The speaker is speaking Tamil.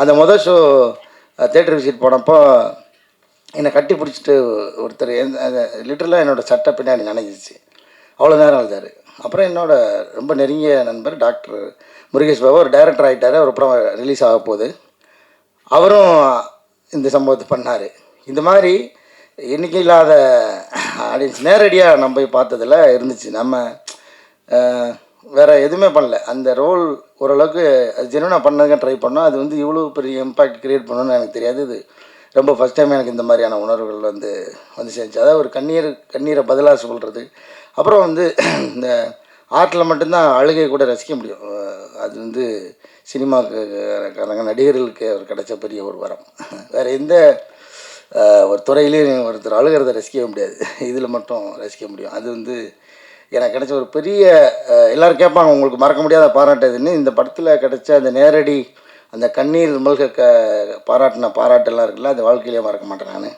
அந்த மொதல் ஷோ தேட்டர் விசிட் போனப்போ என்னை கட்டி பிடிச்சிட்டு ஒருத்தர் லிட்டரலாக என்னோடய சட்டை பின்னாடி நனைஞ்சிச்சு. அவ்வளோ நேரம் அழுதார். அப்புறம் என்னோட ரொம்ப நெருங்கிய நண்பர் டாக்டர் முருகேஷ் பாபா ஒரு டைரக்டர் ஆகிட்டார் அவர் படம் ரிலீஸ் ஆக போகுது. அவரும் இந்த சம்பவத்தை பண்ணார். இந்த மாதிரி எண்ணிக்கை இல்லாத ஆடியன்ஸ் நேரடியாக நம்ம போய் பார்த்ததில் இருந்துச்சு. நம்ம வேறு எதுவுமே பண்ணல. அந்த ரோல் ஓரளவுக்கு அது ஜெனுவனாக பண்ணதுக்கு ட்ரை பண்ணோம். அது வந்து இவ்வளோ பெரிய இம்பாக்ட் கிரியேட் பண்ணணும்னு எனக்கு தெரியாது. இது ரொம்ப ஃபஸ்ட் டைம் எனக்கு இந்த மாதிரியான உணர்வுகள் வந்து வந்து சேர்ந்துச்சு. அதாவது ஒரு கண்ணீர் கண்ணீரை பதிலாக சொல்கிறது அப்புறம் வந்து இந்த ஆர்ட்டில் மட்டும்தான் அழுகை கூட ரசிக்க முடியும். அது வந்து சினிமாக்காரங்க நடிகர்களுக்கு அவர் கிடைச்ச பெரிய ஒரு வரம். வேறு எந்த ஒரு துறையிலையும் ஒருத்தர் அழுகிறத ரசிக்கவே முடியாது. இதில் மட்டும் ரசிக்க முடியும். அது வந்து எனக்கு கிடைச்ச ஒரு பெரிய எல்லோரும் கேட்பாங்க உங்களுக்கு மறக்க முடியாத பாராட்டு எதுன்னு இந்த படத்தில் கிடைச்ச அந்த நேரடி அந்த கண்ணீர் மல்க க பாராட்டின பாராட்டெல்லாம் இருக்குல்ல அது வாழ்க்கையிலே மறக்க மாட்டேன் நான்.